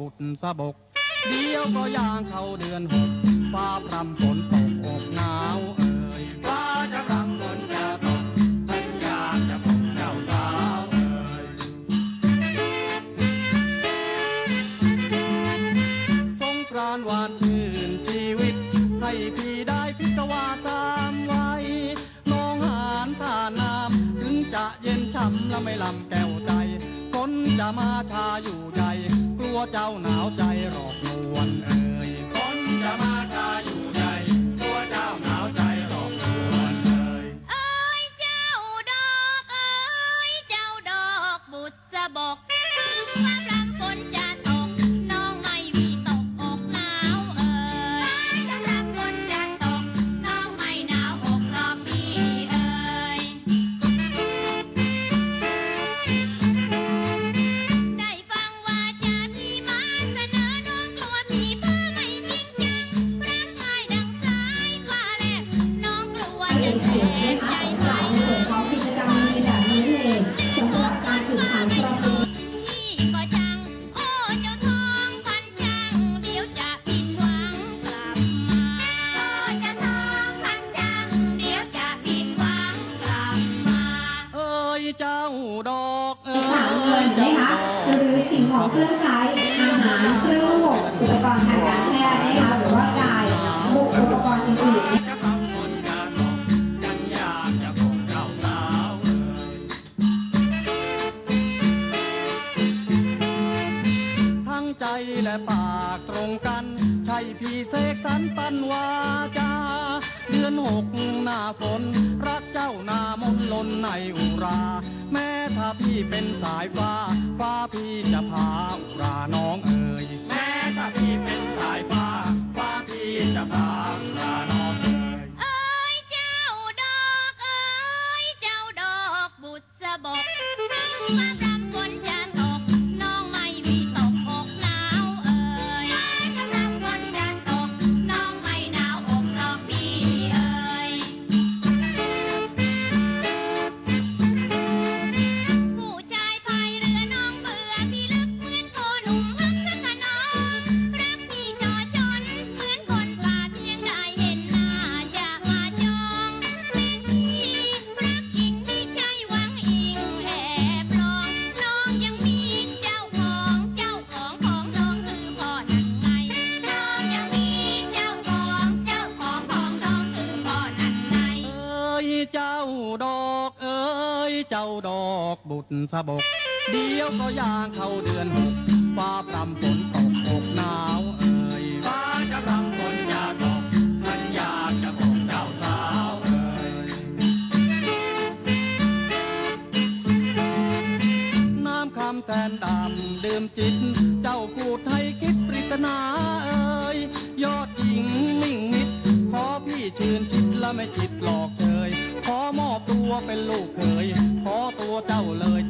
บุตรสะบก เดียวก็ย่างเข้าเดือนหกฟ้าพรำฝนตกอกหนาวเอ่ยฟ้าจะพรำฝนจะตกฉันอยากจะพบเจ้าสาวเอ่ยสงกรานต์หวานชื่นชีวิต ให้พี่ได้พิศวาสามไว้น้องหานท่าน้ำถึงจะเย็นช่ำและไม่ลำแก้วใจฝนจะมาชาอยู่ใจ วเจ้าหนาวใจหลอกลวนเอ่ยฝนจะมาชาอยู่ใจตัวเจ้าหนาวใจ นะคะหรือสิ่งของเครื่องใช้อาหารเครื่องหมอุปกรณ์ทางการแพทย์นะคะหรือว่ากายบุกอุปกรณ์อื่นๆใจและปากตรงกัน ใช่พี่เสกสรรปันวาจา ดือนหกหน้าฝนรักเจ้านามนลนในอุรา แม้ถ้าพี่เป็นสายฟ้า ฟ้าพี่จะพาอุราน้องเอ่ยแม้ถ้าพี่เป็นสายฟ้า ฟ้าพี่จะพาอุราน้องเอ่ยเอ้ยเจ้าดอกเอ้ยเจ้าดอกบุษบกถึงควา เจ้าดอกบุตรสะบก เดียวก็ย่างเข้าเดือนหกฟ้าพรำฝนตกอกหนาวเอ่ยฟ้าจะพรำฝนจะตกฉันอยากจะพบเจ้าสาวเอ่ยน้ำคำแทนดำดื่มจิต เจ้าพูดให้คิดปริศนาเอ่ยยอดหญิงมิ่งมิดขอพี่ชื่นคิดและไม่คิดหลอกเชยขอ มอบ